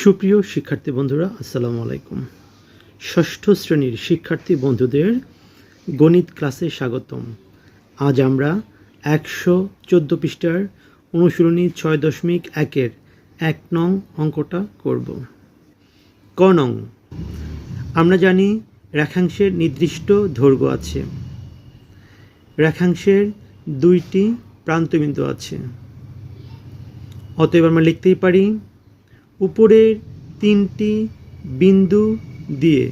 সুপ্রিয় শিক্ষার্থী বন্ধুরা, আসসালামু আলাইকুম। ষষ্ঠ শ্রেণির শিক্ষার্থী বন্ধুদের গণিত ক্লাসে স্বাগতম। আজ আমরা একশো চোদ্দ পৃষ্ঠার অনুশীলনী ছয় দশমিক একের এক নং অঙ্কটা করব। ক নং, আমরা জানি রেখাংশের নির্দিষ্ট দৈর্ঘ্য আছে। রেখাংশের দুইটি প্রান্তবিন্দু আছে। অতএব আমরা লিখতেই পারি উপরের তিনটি বিন্দু দিয়ে।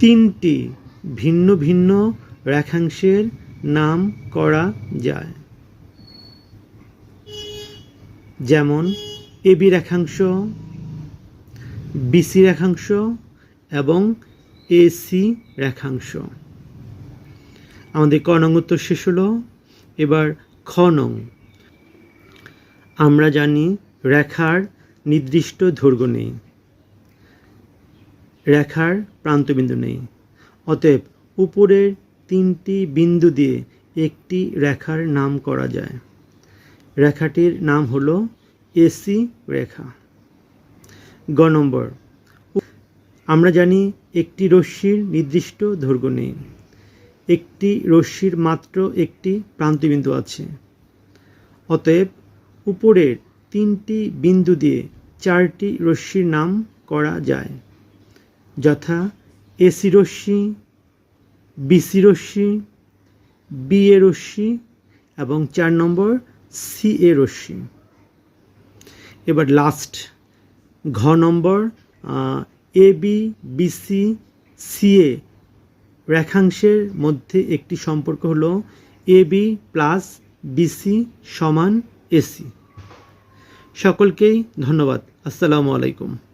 তিনটি ভিন্ন ভিন্ন রেখাংশের নাম করা যায়। যেমন এবি রেখাংশ বিসি রেখাংশ এবং এসি রেখাংশ। আমাদের ক নং উত্তর শেষ হলো। এবার খ নং। আমরা জানি রেখার নির্দিষ্ট দৈর্ঘ্য নেই। রেখার প্রান্তবিন্দু নেই। অতএব উপরের তিনটি বিন্দু দিয়ে একটি রেখার নাম করা যায়। রেখাটির নাম হলো এসি রেখা। গ নম্বর। আমরা জানি একটি রশ্মির নির্দিষ্ট দৈর্ঘ্য নেই। একটি রশ্মির মাত্র একটি প্রান্তবিন্দু আছে। অতএব উপরের তিনটি বিন্দু দিয়ে চারটি রশ্মির নাম করা যায়। যথা এসি রশ্মি বিসি রশ্মি বিএ রশ্মি এবং চার নম্বর সি এ রশ্মি। এবার লাস্ট ঘ number A B B C C A রেখাংশের মধ্যে একটি সম্পর্ক হলো A B plus B C সমান এসি। সকলকেই ধন্যবাদ। আসসালামু আলাইকুম।